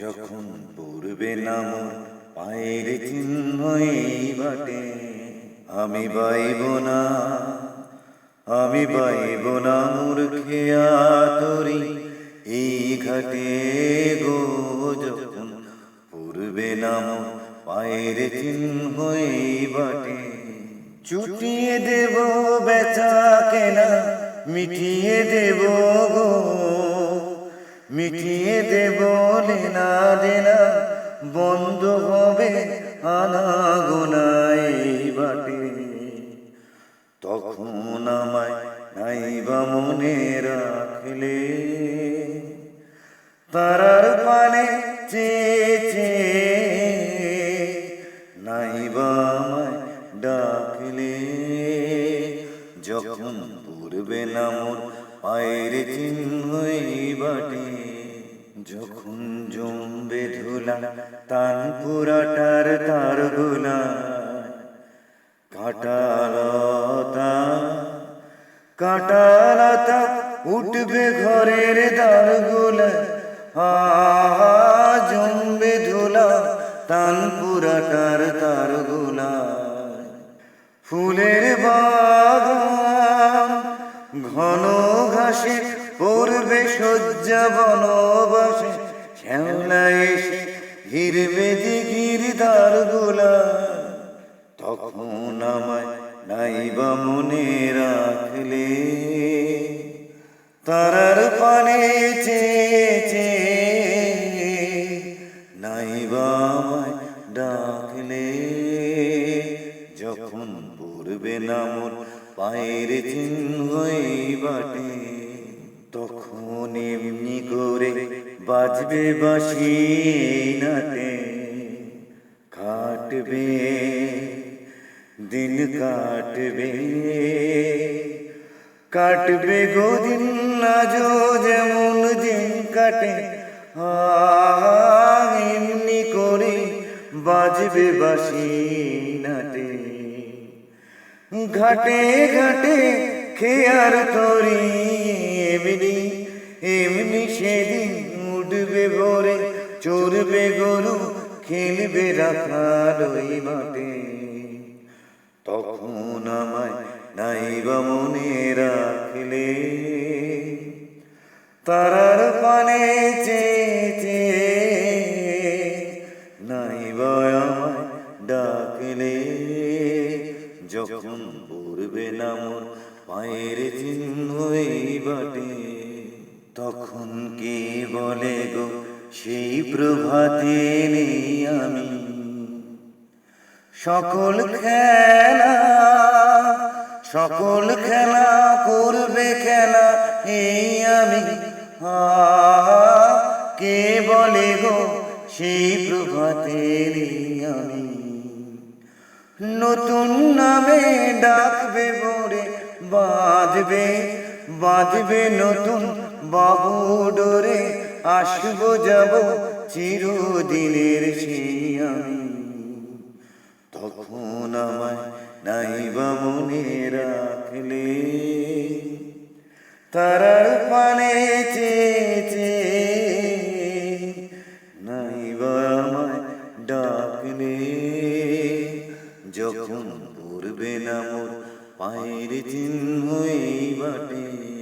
যখন পূর্বে নাম পায়ের চিহ্ন বাটে। আমি বাইব না, আমি বাইব না মূর্খে আতরি। এই ঘাটে গো যখন পূর্বে নাম পায়ের চিহ্ন বাটে। চুটিয়ে দেব বেচা কেনা, মিটিয়ে দেব গো মিটিয়ে দেব লেনা দেনা বন্ধ হবে আনা গোনাই বাটে। তখন আমায় নাইবা মনে রাখলে। তারার পানে চেয়ে নাইবা আমায় ডাকলে। যখন পূর্বে নামর পায়ের চিহ্নই বাটে। যখন জমবে ধুলা তান পুরাটার তারগুলা কাটালতা কাটালতা উঠবে ঘরের দ্বারগুলা। আ জমবে ধুলা তান পুরাটার তারগুলা ফুলের বাগান, ঘন ঘাসে পড়বে শয্যা বনবাসে। নাইবা মনে রাখলে, তারার পানে চেয়ে চেয়ে নাইবা আমায় ডাকলে, যখন পূর্বে নামর পায়ের চিহ্নই বাটে, তখন এমনি করে বাজবে বাসি নাটে, কাটবে দিন কাটবে। কাটবে গোদিন আজও যেমন দিন কাটে। এমনি করে বাজবে বাসি নাটে। ঘাটে ঘাটে খেয়ার তরি, এমনি এমনি সেদিন উঠবে ভোরে, চড়বে গরু, খেলবে রাখার ওই মাঠে। তখন আমায় নাইবা মনে রাখলে। তারার পানে চেয়ে নাইবা আমায় ডাকলে। যখন পড়বে নামর পায়ের চিহ্নই বাটে, তখন কে বলে গো সেই প্রভাতে নেই আমি? সকল খেলা সকল খেলা করবে খেলা, এই আমি কে বলে গো সেই প্রভাতের আমি? নতুন নামে ডাকবে বরে বাঁধবে বাঁধবে নতুন বাবু ডোরে, আসব যাব চিরদিনের সেই আমি। কখন আমায় নাইবা মনে রাখলে। তারার পানে চেয়েছে নাইবা আমায় ডাকলে। যখন পড়বে না পায়ের চিহ্ন বাটে।